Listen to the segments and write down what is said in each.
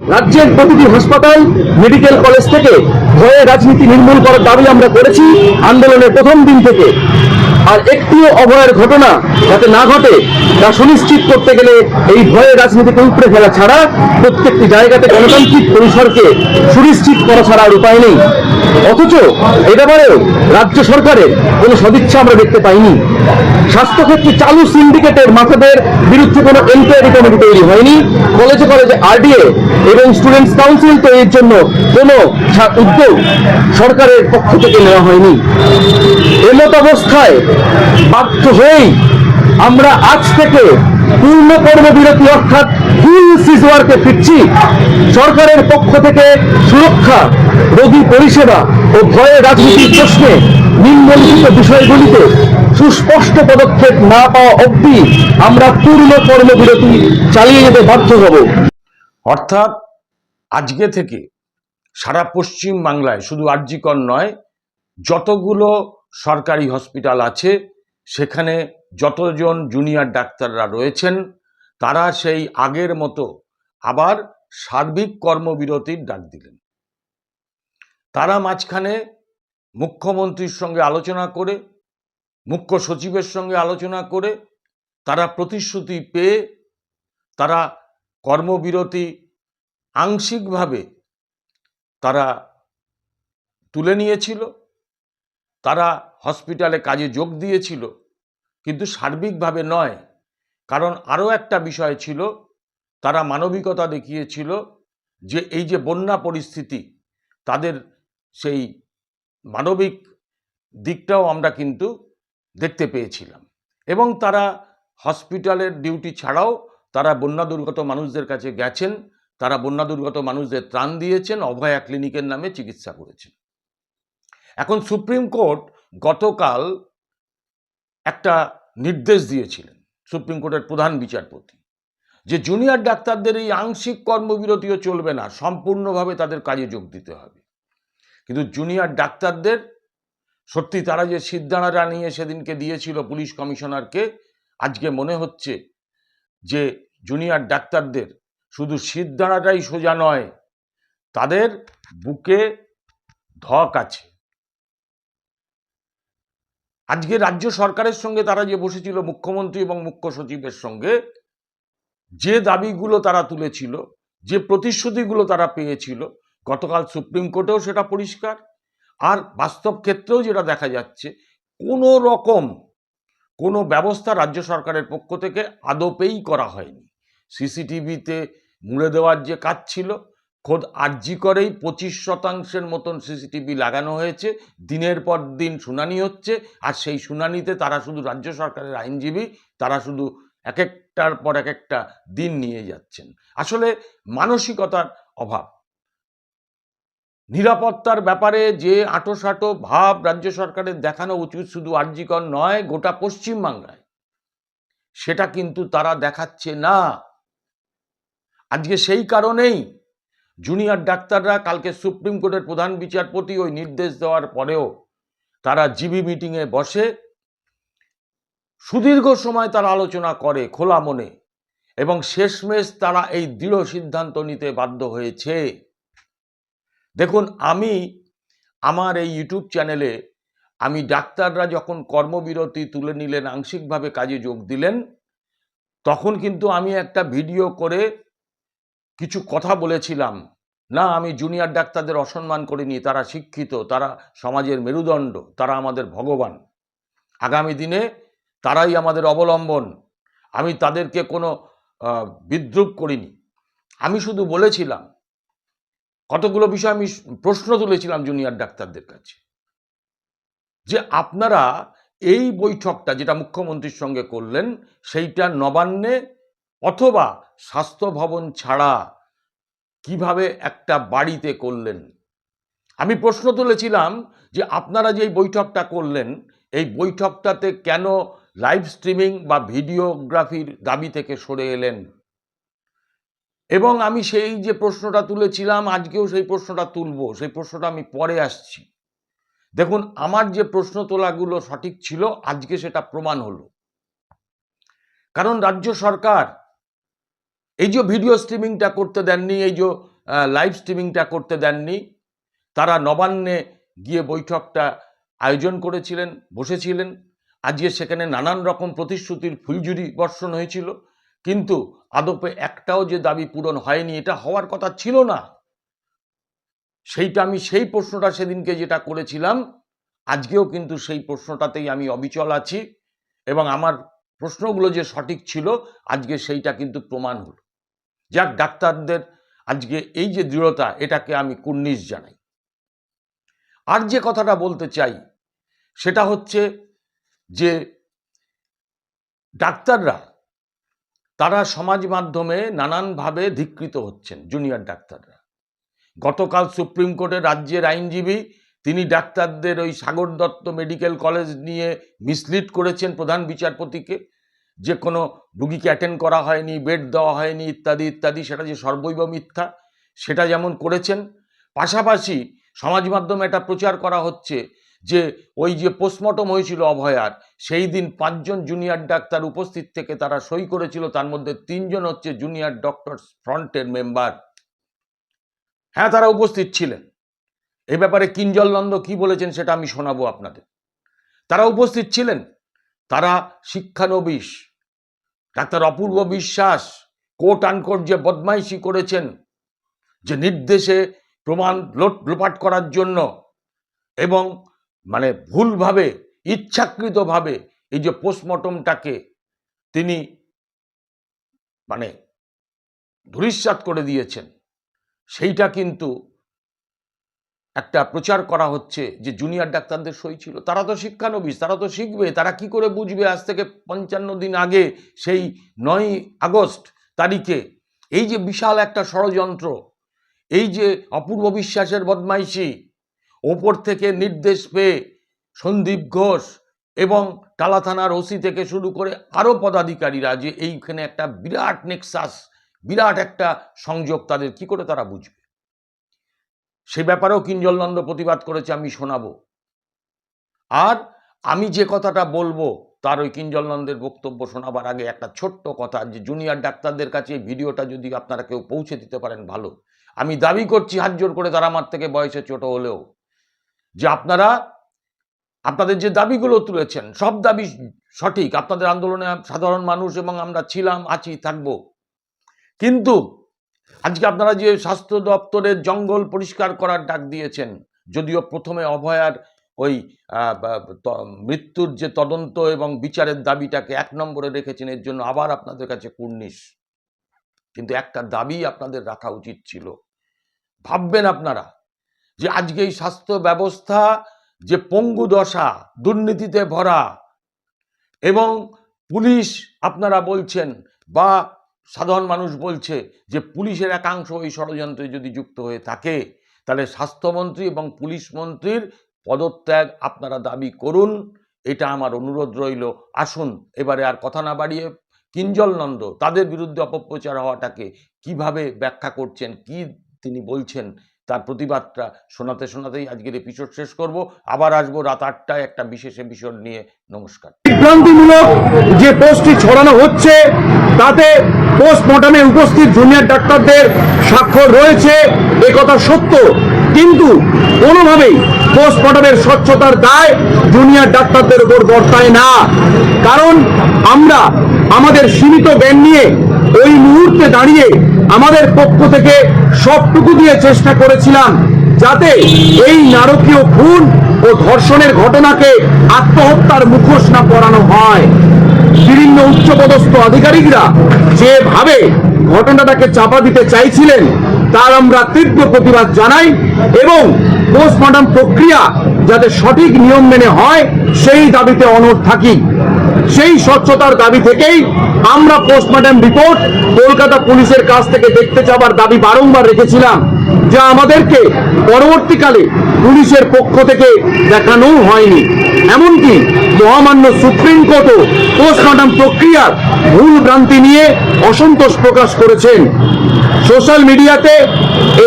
রাজ্যের প্রতিটি হাসপাতাল, মেডিকেল কলেজ থেকে ভয়ে রাজনীতি নির্মূল করার দাবি আমরা করেছি। আন্দোলনের প্রথম দিন থেকে। আর একটিও অভয়ের ঘটনা যাতে না ঘটে, তা সুনিশ্চিত করতে গেলে এই ভয়ে রাজনীতিকে উপড়ে ফেলা ছাড়া প্রত্যেকটি জায়গাতে গণতান্ত্রিক পরিসরকে সুনিশ্চিত করা ছাড়া আর উপায় নেই। অথচ এ ব্যাপারেও রাজ্য সরকারের কোনো সদিচ্ছা আমরা দেখতে পাইনি। স্বাস্থ্যক্ষেত্রে চালু সিন্ডিকেটের মাথাদের বিরুদ্ধে কোনো এনকোয়ারি কমিটি তৈরি হয়নি। কলেজে কলেজে আরডিএ এবং স্টুডেন্টস কাউন্সিল তৈরির জন্য কোনো উদ্যোগ সরকারের পক্ষ থেকে নেওয়া হয়নি। এমত অবস্থায় বাধ্য হয়েই আমরা আজ থেকে পূর্ণ কর্মবিরতি অর্থাৎ ফুল সিজওয়ার্কে ফিরছি। সরকারের পক্ষ থেকে সুরক্ষা, রোগী পরিষেবা ও ভয়ে রাজনীতির প্রশ্নে নিম্নলিখিত বিষয়গুলিতে সুস্পষ্ট পদক্ষেপ না পাওয়া অবধি আমরা পূর্ণ কর্মবিরতি চালিয়ে যেতে বাধ্য হব। অর্থাৎ আজকে থেকে সারা পশ্চিম বাংলায় শুধু আরজিকর নয়, যতগুলো সরকারি হসপিটাল আছে। সেখানে যতজন জুনিয়র ডাক্তাররা রয়েছেন, তারা সেই আগের মতো আবার সার্বিক কর্মবিরতির ডাক দিলেন। তারা মাঝখানে মুখ্যমন্ত্রীর সঙ্গে আলোচনা করে, মুখ্য সচিবের সঙ্গে আলোচনা করে, তারা প্রতিশ্রুতি পেয়ে, তারা কর্মবিরতি আংশিকভাবে তারা তুলে নিয়েছিল। তারা হসপিটালে কাজে যোগ দিয়েছিল, কিন্তু সার্বিকভাবে নয়। কারণ আরও একটা বিষয় ছিল, তারা মানবিকতা দেখিয়েছিল যে এই যে বন্যা পরিস্থিতি, তাদের সেই মানবিক দিকটাও আমরা কিন্তু দেখতে পেয়েছিলাম। এবং তারা হসপিটালের ডিউটি ছাড়াও তারা বন্যা দুর্গত মানুষদের কাছে গেছেন, তারা বন্যা দুর্গত মানুষদের ত্রাণ দিয়েছেন, অভয়া ক্লিনিকের নামে চিকিৎসা করেছেন। এখন সুপ্রিম কোর্ট গতকাল একটা নির্দেশ দিয়েছিলেন, সুপ্রিম কোর্টের প্রধান বিচারপতি, যে জুনিয়র ডাক্তারদের এই আংশিক কর্মবিরতিও চলবে না, সম্পূর্ণভাবে তাদের কাজে যোগ দিতে হবে। কিন্তু জুনিয়র ডাক্তারদের, সত্যি তারা যে সিদ্ধানাটা নিয়ে সেদিনকে দিয়েছিল পুলিশ কমিশনারকে, আজকে মনে হচ্ছে যে জুনিয়র ডাক্তারদের শুধু সিদ্ধানাটাই সোজা নয়, তাদের বুকে ধক আছে। আজকে রাজ্য সরকারের সঙ্গে তারা যে বসেছিল, মুখ্যমন্ত্রী এবং মুখ্য সচিবের সঙ্গে, যে দাবিগুলো তারা তুলেছিল, যে প্রতিশ্রুতিগুলো তারা পেয়েছিল, গতকাল সুপ্রিম কোর্টেও সেটা পরিষ্কার। আর বাস্তব ক্ষেত্রেও যেটা দেখা যাচ্ছে, কোনো রকম কোনো ব্যবস্থা রাজ্য সরকারের পক্ষ থেকে আদপেই করা হয়নি। সিসিটিভিতে মুড়ে দেওয়ার যে কাজ ছিল খোদ আর্জি করেই পঁচিশ শতাংশের মতন সিসিটিভি লাগানো হয়েছে। দিনের পর দিন শুনানি হচ্ছে, আর সেই শুনানিতে তারা শুধু রাজ্য সরকারের আইনজীবী, তারা শুধু এক একটার পর এক একটা দিন নিয়ে যাচ্ছেন। আসলে মানসিকতার অভাব। নিরাপত্তার ব্যাপারে যে আঁটোসাঁটো ভাব রাজ্য সরকারের দেখানো উচিত শুধু আর্জিকর নয়, গোটা পশ্চিমবাংলায়। সেটা কিন্তু তারা দেখাচ্ছে না। আজকে সেই কারণেই জুনিয়র ডাক্তাররা কালকে সুপ্রিম কোর্টের প্রধান বিচারপতি ওই নির্দেশ দেওয়ার পরেও তারা জিবি মিটিংয়ে বসে সুদীর্ঘ সময় তারা আলোচনা করে খোলা মনে এবং শেষমেশ তারা এই দৃঢ় সিদ্ধান্ত নিতে বাধ্য হয়েছে। দেখুন, আমি আমার এই ইউটিউব চ্যানেলে আমি ডাক্তাররা যখন কর্মবিরতি তুলে নিলেন, আংশিকভাবে কাজে যোগ দিলেন, তখন কিন্তু আমি একটা ভিডিও করে কিছু কথা বলেছিলাম। না, আমি জুনিয়র ডাক্তারদের অসম্মান করিনি, তারা শিক্ষিত, তারা সমাজের মেরুদণ্ড, তারা আমাদের ভগবান। আগামী দিনে তারাই আমাদের অবলম্বন। আমি তাদেরকে কোনো বিদ্রুপ করিনি। আমি শুধু বলেছিলাম, কতগুলো বিষয় আমি প্রশ্ন তুলেছিলাম জুনিয়র ডাক্তারদের কাছে। যে আপনারা এই বৈঠকটা, যেটা মুখ্যমন্ত্রীর সঙ্গে করলেন, সেইটা নবান্নে অথবা স্বাস্থ্য ভবন ছাড়া কীভাবে একটা বাড়িতে করলেন? আমি প্রশ্ন তুলেছিলাম যে আপনারা যে বৈঠকটা করলেন, এই বৈঠকটাতে কেন লাইভ স্ট্রিমিং বা ভিডিওগ্রাফির দাবি থেকে সরে এলেন? এবং আমি সেই যে প্রশ্নটা তুলেছিলাম, আজকেও সেই প্রশ্নটা তুলব, সেই প্রশ্নটা আমি পরে আসছি। দেখুন, আমার যে প্রশ্ন তোলাগুলো সঠিক ছিল, আজকে সেটা প্রমাণ হলো। কারণ রাজ্য সরকার এই যে ভিডিও স্ট্রিমিংটা করতে দেননি, এই যে লাইভ স্ট্রিমিংটা করতে দেননি, তারা নবান্নে গিয়ে বৈঠকটা আয়োজন করেছিলেন, বসেছিলেন। আজকে সেখানে নানান রকম প্রতিশ্রুতির ফুলঝুরি বর্ষণ হয়েছিল। কিন্তু আদপে একটাও যে দাবি পূরণ হয়নি, এটা হওয়ার কথা ছিল না। সেইটা আমি, সেই প্রশ্নটা সেদিনকে যেটা করেছিলাম, আজকেও কিন্তু সেই প্রশ্নটাতেই আমি অবিচল আছি। এবং আমার প্রশ্নগুলো যে সঠিক ছিল, আজকে সেইটা কিন্তু প্রমাণ হলো। যাক, ডাক্তারদের আজকে এই যে দৃঢ়তা, এটাকে আমি কুর্নিশ জানাই। আর যে কথাটা বলতে চাই, সেটা হচ্ছে যে ডাক্তাররা, তারা সমাজ মাধ্যমে নানানভাবে ধিকৃত হচ্ছেন, জুনিয়র ডাক্তাররা। গতকাল সুপ্রিম কোর্টের রাজ্যের আইনজীবী, তিনি ডাক্তারদের ওই সাগর দত্ত মেডিকেল কলেজ নিয়ে মিসলিড করেছেন প্রধান বিচারপতিকে। যে কোনো রুগীকে অ্যাটেন্ড করা হয়নি বেড দেওয়া হয়নি, ইত্যাদি ইত্যাদি, সেটা যে সর্বৈব মিথ্যা, সেটা যেমন করেছেন। পাশাপাশি সমাজ মাধ্যমে এটা প্রচার করা হচ্ছে যে ওই যে পোস্টমর্টম হয়েছিল অভয়ার, সেই দিন পাঁচজন জুনিয়র ডাক্তার উপস্থিত থেকে তারা সই করেছিল, তার মধ্যে তিনজন হচ্ছে জুনিয়র ডক্টরস ফ্রন্টের মেম্বার হ্যাঁ তারা উপস্থিত ছিলেন। এ ব্যাপারে কিঞ্জল নন্দ কি বলেছেন সেটা আমি শোনাবো আপনাদের। তারা উপস্থিত ছিলেন, তারা শিক্ষানবিশ ডাক্তার অপূর্ব বিশ্বাস কোট আনকোট যে বদমাইশি করেছেন, যে নির্দেশে প্রমাণ লোট, লোপাট করার জন্য এবং মানে ভুলভাবে, ইচ্ছাকৃতভাবে এই যে পোস্টমর্টমটাকে তিনি মানে ধূলিসাৎ করে দিয়েছেন, সেইটা কিন্তু একটা প্রচার করা হচ্ছে যে জুনিয়র ডাক্তারদের সই ছিল। তারা তো শিক্ষানবিশ, তারা তো শিখবে, তারা কি করে বুঝবে আজ থেকে পঞ্চান্ন দিন আগে সেই নয় আগস্ট তারিখে? এই যে বিশাল একটা ষড়যন্ত্র, এই যে অপূর্ব বিশ্বাসের বদমাইশি, ওপর থেকে নির্দেশ পেয়ে সন্দীপ ঘোষ এবং টালা থানার ওসি থেকে শুরু করে আরও পদাধিকারীরা যে এইখানে একটা বিরাট নেক্সাস, বিরাট একটা সংযোগ তাদের, কি করে তারা বুঝবে? সে ব্যাপারেও কিঞ্জলনন্দ প্রতিবাদ করেছে, আমি শোনাব। আর আমি যে কথাটা বলব, তার ওই কিঞ্জলনন্দের বক্তব্য শোনাবার আগে একটা ছোট্ট কথা, যে জুনিয়র ডাক্তারদের কাছে এই ভিডিওটা যদি আপনারা কেউ পৌঁছে দিতে পারেন, ভালো। আমি দাবি করছি হাত জোর করে তারা আমার থেকে বয়সে ছোট হলেও, যে আপনারা, আপনাদের যে দাবিগুলো তুলেছেন, সব দাবি সঠিক। আপনাদের আন্দোলনে সাধারণ মানুষ এবং আমরা ছিলাম, আছি, থাকব। কিন্তু আজকে আপনারা যে স্বাস্থ্য দপ্তরের জঙ্গল পরিষ্কার করার ডাক দিয়েছেন, যদিও প্রথমে অভয়ার ওই মৃত্যুর যে তদন্ত এবং বিচারের দাবিটাকে এক নম্বরে রেখেছেন, এর জন্য আবার আপনাদের কাছে কুর্নিশ। কিন্তু একটা দাবি আপনাদের রাখা উচিত ছিল। ভাববেন আপনারা যে আজকে এই স্বাস্থ্য ব্যবস্থা যে পঙ্গু দশা, দুর্নীতিতে ভরা এবং পুলিশ আপনারা বলছেন বা সাধারণ মানুষ বলছে যে পুলিশের একাংশ ওই ষড়যন্ত্রে যদি যুক্ত হয়ে থাকে, তাহলে স্বাস্থ্যমন্ত্রী এবং পুলিশ মন্ত্রীর পদত্যাগ আপনারা দাবি করুন। এটা আমার অনুরোধ রইল। আসুন, এবারে আর কথা না বাড়িয়ে কিঞ্জল নন্দ, তাদের বিরুদ্ধে অপপ্রচার হওয়াটাকে কীভাবে ব্যাখ্যা করছেন, কি তিনি বলছেন তার প্রতিবাদটা শোনাতে শোনাতেই আজকের এপিসোড শেষ করব। আবার আসব রাত আটটায় একটা বিশেষ এপিসোড নিয়ে। নমস্কার। বিভ্রান্তিমূলক যে পোস্টটি ছড়ানো হচ্ছে, তাতে পোস্টমর্টমে উপস্থিত জুনিয়র ডাক্তারদের স্বাক্ষর রয়েছে, এ কথা সত্য। কিন্তু কোনোভাবেই পোস্টমর্টমের স্বচ্ছতার দায় জুনিয়র ডাক্তারদের উপর বর্তায় না। কারণ আমরা আমাদের সীমিত জ্ঞান নিয়ে ওই মুহূর্তে দাঁড়িয়ে আমাদের পক্ষ থেকে সবটুকু দিয়ে চেষ্টা করেছিলাম যাতে এই নারকীয় খুন ও ধর্ষণের ঘটনাকে আত্মহত্যার মুখোশ না পরানো হয়। বিভিন্ন উচ্চপদস্থ আধিকারিকরা যেভাবে ঘটনাটাকে চাপা দিতে চাইছিলেন, তার আমরা তীব্র প্রতিবাদ জানাই এবং পোস্টমর্টম প্রক্রিয়া যাতে সঠিক নিয়ম মেনে হয়, সেই দাবিতে অনড় থাকি। সেই স্বচ্ছতার দাবি থেকেই আমরা পোস্টমর্টম রিপোর্ট কলকাতা পুলিশের কাছ থেকে দেখতে যাবার দাবি বারংবার রেখেছিলাম যা আমাদেরকে পরবর্তীকালে পুলিশের পক্ষ থেকে দেখানোও হয়নি। এমনকি মহামান্য সুপ্রিম কোর্টও পোস্টমর্টম প্রক্রিয়ার ভুল ভ্রান্তি নিয়ে অসন্তোষ প্রকাশ করেছেন। সোশ্যাল মিডিয়াতে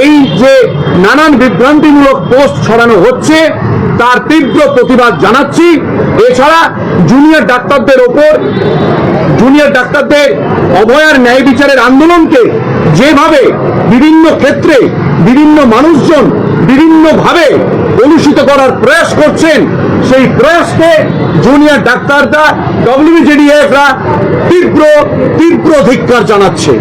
এই যে নানান বিভ্রান্তিমূলক পোস্ট ছড়ানো হচ্ছে তার তীব্র প্রতিবাদ জানাচ্ছি। এছাড়া জুনিয়র ডাক্তারদের ওপর, জুনিয়র ডাক্তারদের অভয়ার ন্যায় বিচারের আন্দোলনকে যেভাবে বিভিন্ন ক্ষেত্রে বিভিন্ন মানুষজন বিভিন্নভাবে কলুষিত করার প্রয়াস করছেন, সেই প্রয়াসকে জুনিয়র ডাক্তাররা ডব্লিউজেডিএফরা তীব্র তীব্র ধিক্কার জানাচ্ছে।